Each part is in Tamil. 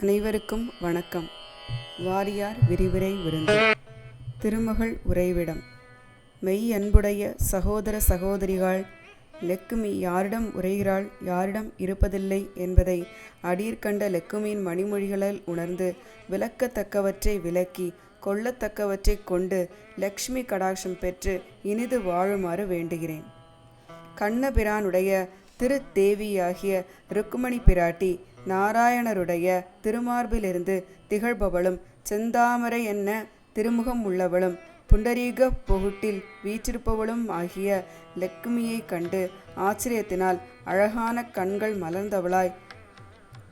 அனைவருக்கும் வணக்கம். வாரியார் விரிவுரை விருந்து. திருமகள் உறைவிடம். மெய் அன்புடைய சகோதர சகோதரிகள் லெக்குமி யாரிடம் உரைகிறாள் யாரிடம் இருப்பதில்லை என்பதை அடீர் கண்ட லெக்குமியின் மணிமொழிகளால் உணர்ந்து விளக்கத்தக்கவற்றை விளக்கி கொள்ளத்தக்கவற்றைக் கொண்டு லக்ஷ்மி கடாட்சம் பெற்று இனிது வாழுமாறு வேண்டுகிறேன். கண்ணபிரானுடைய திருத்தேவியாகிய ருக்குமணி பிராட்டி நாராயணருடைய திருமார்பிலிருந்து திகழ்பவளும் செந்தாமரை என்ன திருமுகம் உள்ளவளும் புண்டரீக பொகுட்டில் வீற்றிருப்பவளும் ஆகிய லக்குமியைக் கண்டு ஆச்சரியத்தினால் அழகான கண்கள் மலர்ந்தவளாய்.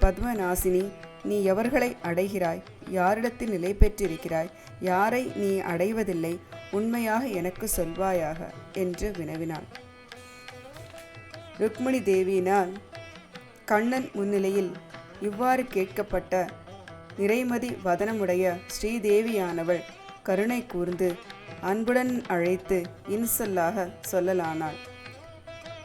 பத்மநாசினி நீ எவர்களை அடைகிறாய்? யாரிடத்தில் நிலை பெற்றிருக்கிறாய்? யாரை நீ அடைவதில்லை? உண்மையாக எனக்கு சொல்வாயாக? என்று வினவினாள். ருக்மிணி தேவியினால் கண்ணன் முன்னிலையில் இவ்வாறு கேட்கப்பட்ட நிறைமதி வதனமுடைய ஸ்ரீதேவியானவள் கருணை கூர்ந்து அன்புடன் அழைத்து இன்சொல்லாக சொல்லலானாள்.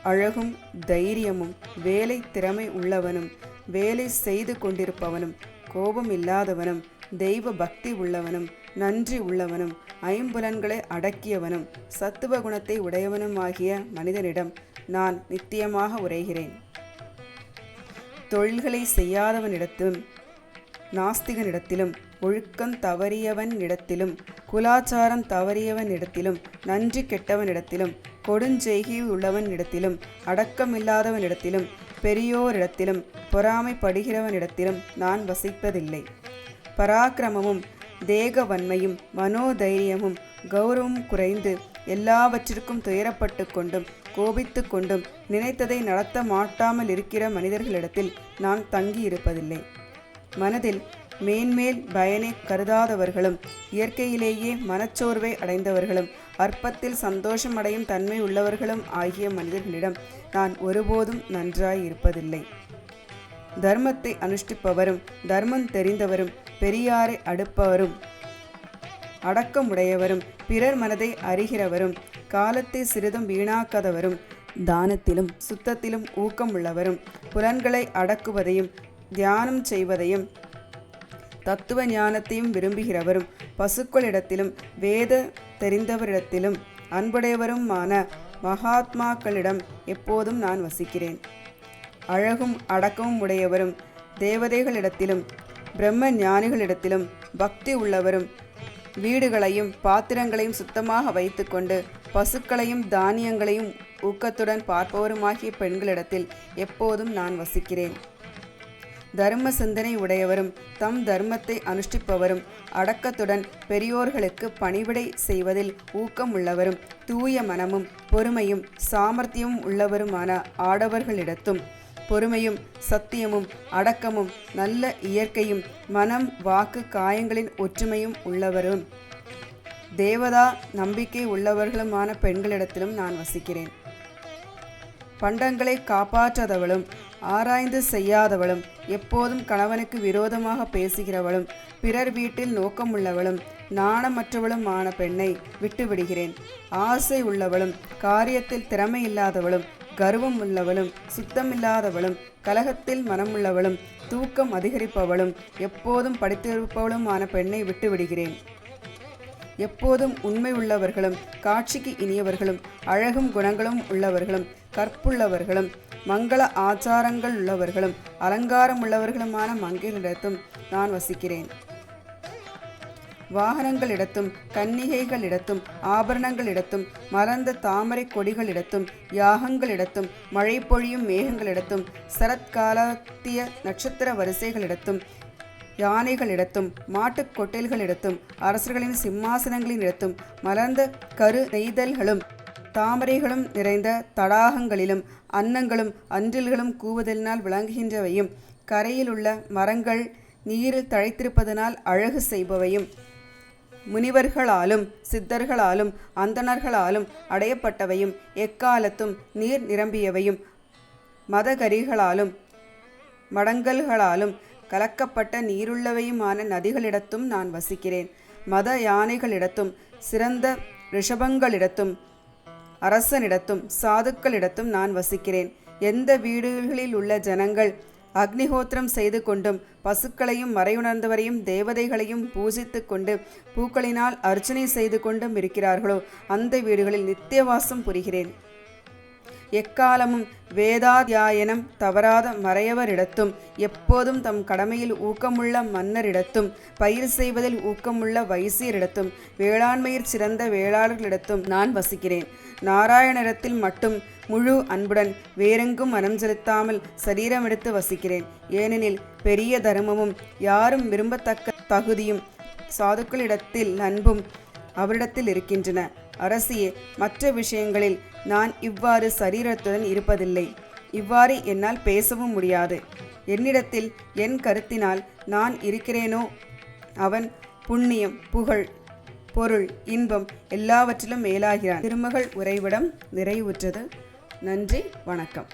அழகும் தைரியமும் வேலை திறமை உள்ளவனும் வேலை செய்து கொண்டிருப்பவனும் கோபம் இல்லாதவனும் தெய்வ பக்தி உள்ளவனும் நன்றி உள்ளவனும் ஐம்புலன்களை அடக்கியவனும் சத்துவ குணத்தை உடையவனுமாகிய மனிதனிடம் நான் நித்தியமாக உரைகிறேன். தொழில்களை செய்யாதவனிடத்திலும் நாஸ்திகனிடத்திலும் ஒழுக்கம் தவறியவனிடத்திலும் குலாச்சாரம் தவறியவனிடத்திலும் நன்றி கெட்டவனிடத்திலும் கொடுஞ்செய்கி உள்ளவனிடத்திலும் அடக்கமில்லாதவனிடத்திலும் பெரியோரிடத்திலும் பொறாமைப்படுகிறவனிடத்திலும் நான் வசிப்பதில்லை. பராக்கிரமமும் தேகவன்மையும் மனோதைரியமும் கௌரவம் குறைந்து எல்லாவற்றிற்கும் துயரப்பட்டு கொண்டும் கோபித்து கொண்டும் நினைத்ததை நடத்த மாட்டாமல் இருக்கிற மனிதர்களிடத்தில் நான் தங்கி இருப்பதில்லை மனதில் மேன்மேல் பயனை கருதாதவர்களும் இயற்கையிலேயே மனச்சோர்வை அடைந்தவர்களும் அற்பத்தில் சந்தோஷமடையும் தன்மை உள்ளவர்களும் ஆகிய மனிதர்களிடம் நான் ஒருபோதும் நன்றாய் இருப்பதில்லை தர்மத்தை அனுஷ்டிப்பவரும் தர்மம் தெரிந்தவரும் பெரியாரை அடுப்பவரும் அடக்கமுடையவரும் பிறர் மனதை அறிகிறவரும் காலத்தை சிறிதும் வீணாக்காதவரும் தானத்திலும் சுத்தத்திலும் ஊக்கம் உள்ளவரும் புலன்களை அடக்குவதையும் தியானம் செய்வதையும் தத்துவ ஞானத்தையும் விரும்புகிறவரும் பசுக்களிடத்திலும் வேத தெரிந்தவரிடத்திலும் அன்புடையவருமான மகாத்மாக்களிடம் எப்போதும் நான் வசிக்கிறேன். அழகும் அடக்கமும் உடையவரும் தேவதைகளிடத்திலும் பிரம்ம ஞானிகளிடத்திலும் பக்தி உள்ளவரும் வீடுகளையும் பாத்திரங்களையும் சுத்தமாக வைத்துக்கொண்டு பசுக்களையும் தானியங்களையும் ஊக்கத்துடன் பார்ப்பவருமாகிய பெண்களிடத்தில் எப்போதும் நான் வசிக்கிறேன். தர்ம சிந்தனை உடையவரும் தம் தர்மத்தை அனுஷ்டிப்பவரும் அடக்கத்துடன் பெரியோர்களுக்கு பணிவிடை செய்வதில் ஊக்கம் உள்ளவரும் தூய மனமும் பொறுமையும் சாமர்த்தியமும் உள்ளவருமான ஆடவர்களிடத்தும் பொறுமையும் சத்தியமும் அடக்கமும் நல்ல இயற்கையும் மனம் வாக்கு காயங்களின் ஒற்றுமையும் உள்ளவரும். தேவதா நம்பிக்கை உள்ளவர்களுமான பெண்களிடத்திலும் நான் வசிக்கிறேன். பண்டங்களை காப்பாற்றாதவளும் ஆராய்ந்து செய்யாதவளும் எப்போதும் கணவனுக்கு விரோதமாக பேசுகிறவளும் பிறர் வீட்டில் நோக்கமுள்ளவளும் நாணமற்றவளுமான பெண்ணை விட்டுவிடுகிறேன். ஆசை உள்ளவளும் காரியத்தில் திறமை இல்லாதவளும் கர்வம் உள்ளவளும் சுத்தமில்லாதவளும் கலகத்தில் மனமுள்ளவளும் தூக்கம் அதிகரிப்பவளும் எப்போதும் படித்திருப்பவளுமான பெண்ணை விட்டுவிடுகிறேன். எப்போதும் உண்மை உள்ளவர்களும் காட்சிக்கு இனியவர்களும் அழகும் குணங்களும் உள்ளவர்களும் கற்புள்ளவர்களும் மங்கள ஆச்சாரங்கள் உள்ளவர்களும் அலங்காரம் உள்ளவர்களுமான மங்கைகளிடத்தும் நான் வசிக்கிறேன். வாகனங்களிடத்தும் கன்னிகைகளிடத்தும் ஆபரணங்களிடத்தும் மலர்ந்த தாமரை கொடிகளிடத்தும் யாகங்களிடத்தும் மழை பொழியும் மேகங்களிடத்தும் சரத்காலத்திய நட்சத்திர வரிசைகளிடத்தும் யானைகளிடத்தும் மாட்டுக் கொட்டைல்களிடத்தும் அரசர்களின் சிம்மாசனங்களினிடத்தும் மலர்ந்த கரு நெய்தல்களும் தாமரைகளும் நிறைந்த தடாகங்களிலும் அன்னங்களும் அன்றில்களும் கூவுதலினால் விளங்குகின்றவையும் கரையில் உள்ள மரங்கள் நீரில் தழைத்திருப்பதனால் அழகு செய்பவையும் முனிவர்களாலும் சித்தர்களாலும் அந்தணர்களாலும் அடையப்பட்டவையும் எக்காலத்தும் நீர் நிரம்பியவையும் மதகரிகளாலும் மடங்கல்களாலும் கலக்கப்பட்ட நீருள்ளவையுமான நதிகளிடத்தும் நான் வசிக்கிறேன். மத யானைகளிடத்தும் சிறந்த ரிஷபங்களிடத்தும் அரசனிடத்தும் சாதுக்களிடத்தும் நான் வசிக்கிறேன். எந்த வீடுகளில் உள்ள ஜனங்கள் அக்னிஹோத்திரம் செய்து கொண்டும் பசுக்களையும் மறையுணர்ந்தவரையும் தேவதைகளையும் பூஜித்து கொண்டு பூக்களினால் அர்ச்சனை செய்து கொண்டும் இருக்கிறார்களோ அந்த வீடுகளில் நித்தியவாசம் புரிகிறேன். எக்காலமும் வேதாத்தியாயனம் தவறாத மறையவரிடத்தும் எப்போதும் தம் கடமையில் ஊக்கமுள்ள மன்னரிடத்தும் பயிர் செய்வதில் ஊக்கமுள்ள வைசியரிடத்தும் வேளாண்மையில் சிறந்த வேளாளர்களிடத்தும் நான் வசிக்கிறேன். நாராயணரிடத்தில் மட்டும் முழு அன்புடன் வேறெங்கும் மனம் செலுத்தாமல் சரீரமெடுத்து வசிக்கிறேன். ஏனெனில் பெரிய தர்மமும் யாரும் விரும்பத்தக்க தகுதியும் சாதுக்களிடத்தில் அன்பும் அவரிடத்தில் இருக்கின்றன. அரசியே மற்ற விஷயங்களில் நான் இவ்வாறு சரீரத்துடன் இருப்பதில்லை. இவ்வாறு என்னால் பேசவும் முடியாது. என்னிடத்தில் என் கருத்தினால் நான் இருக்கிறேனோ? அவன் புண்ணியம் புகழ் பொருள் இன்பம் எல்லாவற்றிலும் மேலாகிறான். திருமகள் உறைவிடம் நிறைவுற்றது. நன்றி வணக்கம்.